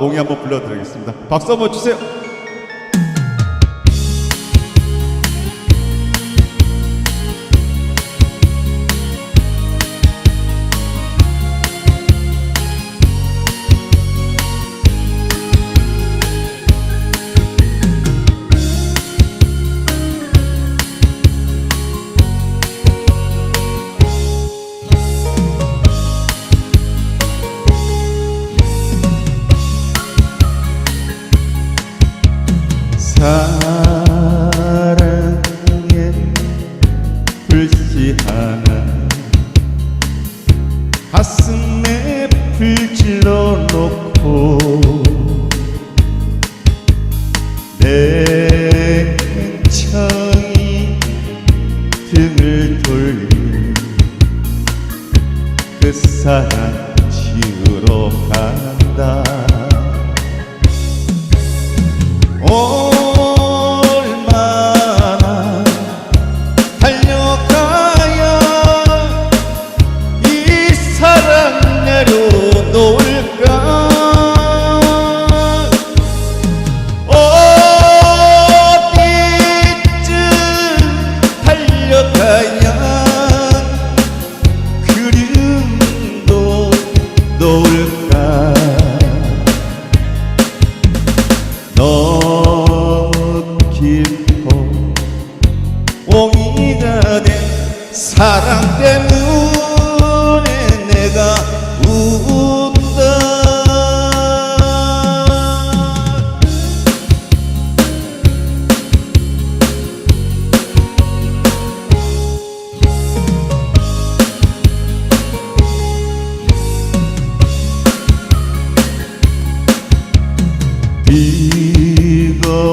옹이 한번 불러드리겠습니다. 박수 한번 주세요. 가슴에 불 질러 놓고 내 행청이 등을 돌린 그 사랑 지우러 간다 달려가야 그림도 놓을까? 너무 깊어 옹이가 된 사랑 때문에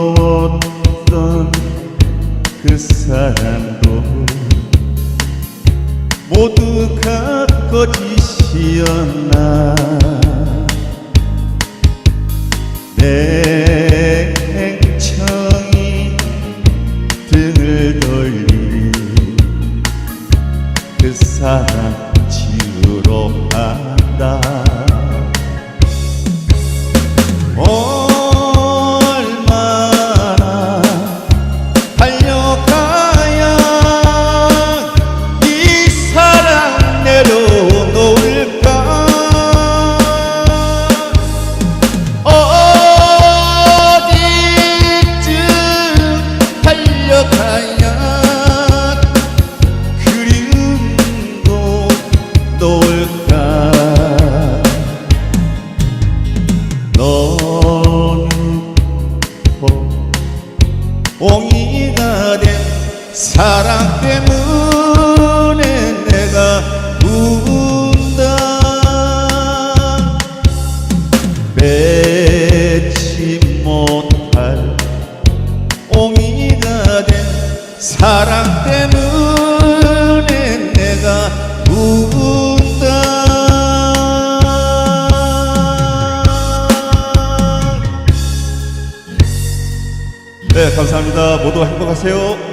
비거웠던 그 사람도 모두 가 거짓이었나? 내 행청이 등을 돌린 그 사람 지우러 간다 옹이가 된 사랑 때문에 내가 운다. 맺지 못할 옹이가 된 사랑 때문에 네, 감사합니다. 모두 행복하세요.